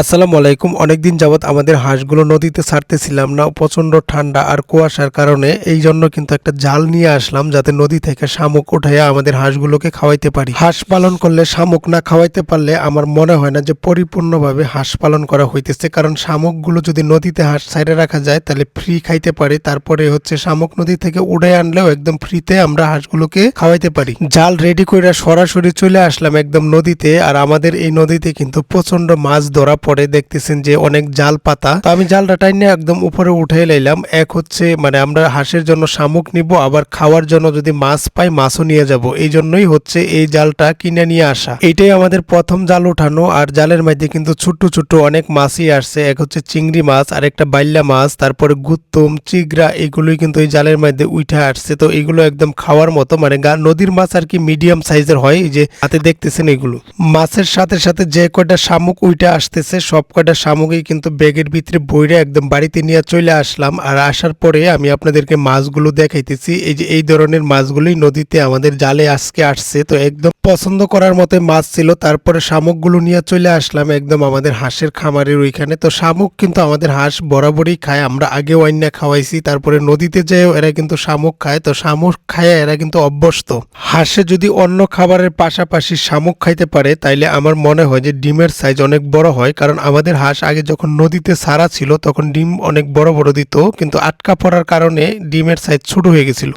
আসসালামু আলাইকুম। অনেকদিন যাবৎ আমাদের হাঁসগুলো নদীতে ছাড়তেছিলাম না প্রচণ্ড ঠান্ডা আর কুয়াশার কারণে। এই জন্য কিন্তু একটা জাল নিয়ে আসলাম যাতে নদী থেকে শামুক উঠাইয়া আমাদের হাঁসগুলোকে খাওয়াইতে পারি। হাঁস পালন করলে শামুক না খাওয়াইতে পারলে আমার মনে হয় না যে পরিপূর্ণভাবে হাঁস পালন করা হইতেছে। কারণ শামুকগুলো যদি নদীতে হাঁস সাইডে রাখা যায়, তাহলে ফ্রি খাইতে পারে। তারপরে হচ্ছে শামুক নদী থেকে উড়ে আনলেও একদম ফ্রিতে আমরা হাঁসগুলোকে খাওয়াইতে পারি। জাল রেডি করে সরাসরি চলে আসলাম একদম নদীতে। আর আমাদের এই নদীতে কিন্তু প্রচণ্ড মাছ ধরা পড়ে দেখতেছেন যে অনেক জাল পাতা। তো আমি জালটা টাইনে একদম উপরে উঠে লাইলাম। এক হচ্ছে মানে আমরা হাঁসের জন্য শামুক নিব, আবার খাওয়ার জন্য যদি মাছ পাই, মাছও নিয়ে যাব। এই জন্যই হচ্ছে এই জালটা কিনে নিয়ে আসা। এইটাই আমাদের প্রথম জাল উঠানো, আর জালের মধ্যে কিন্তু ছোট্ট ছোট্ট অনেক মাছই আসছে। এক হচ্ছে চিংড়ি মাছ আর একটা বাইল্লা মাছ, তারপরে গুত্তম চিগরা এগুলোই কিন্তু এই জালের মধ্যে উঠে আসছে। তো এগুলো একদম খাওয়ার মতো মানে নদীর মাছ আর কি মিডিয়াম সাইজের হয় যে হাতে দেখতেছেন এগুলো। মাছের সাথে সাথে যে কয়টা শামুক উইটে আসতেছে সব কয়টা শামুকই কিন্তু ব্যাগের ভিতরে বইরে একদম বাড়িতে নিয়ে চলে আসলাম। আর আসার পরে আমি আপনাদেরকে মাছগুলো দেখাইতেছি। এই যে এই ধরনের মাছগুলোই নদীতে আমাদের জালে আজকে আসছে। তো একদম পছন্দ করার মতো মাছ ছিল। তারপরে শামুকগুলো নিয়ে চলে আসলাম একদম আমাদের হাঁসের খামারের ওইখানে। তো শামুক কিন্তু আমাদের হাঁস বরাবরই খায়। আমরা আগে ওয়াইনা খাওয়াইছি। তারপরে নদীতে যেও এরা কিন্তু শামুক খায়। তো শামুক খায় এরা কিন্তু অভ্যস্ত। হাঁসে যদি অন্য খাবারের পাশাপাশি শামুক খাইতে পারে, তাইলে আমার মনে হয় যে ডিমের সাইজ অনেক বড় হয়। কারণ আমাদের হাঁস আগে যখন নদীতে সারা ছিল, তখন ডিম অনেক বড় বড় দিত, কিন্তু আটকা পড়ার কারণে ডিমের সাইজ ছোট হয়ে গেছিল।